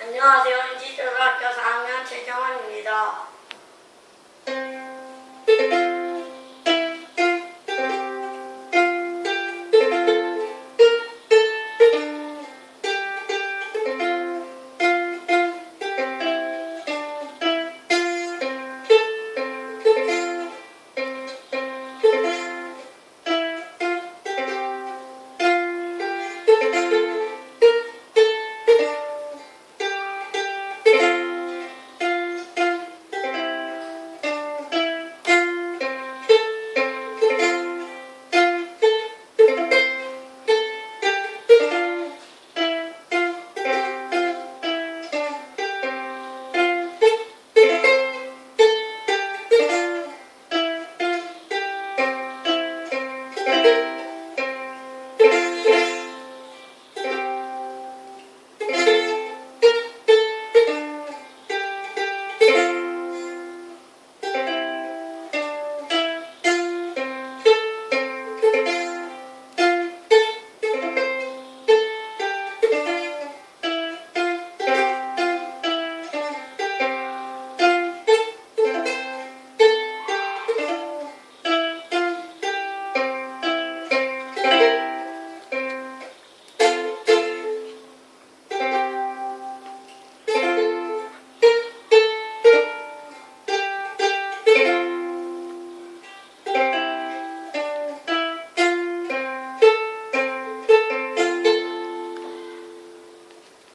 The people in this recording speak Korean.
안녕하세요. 인지초등학교 4학년 최경원입니다.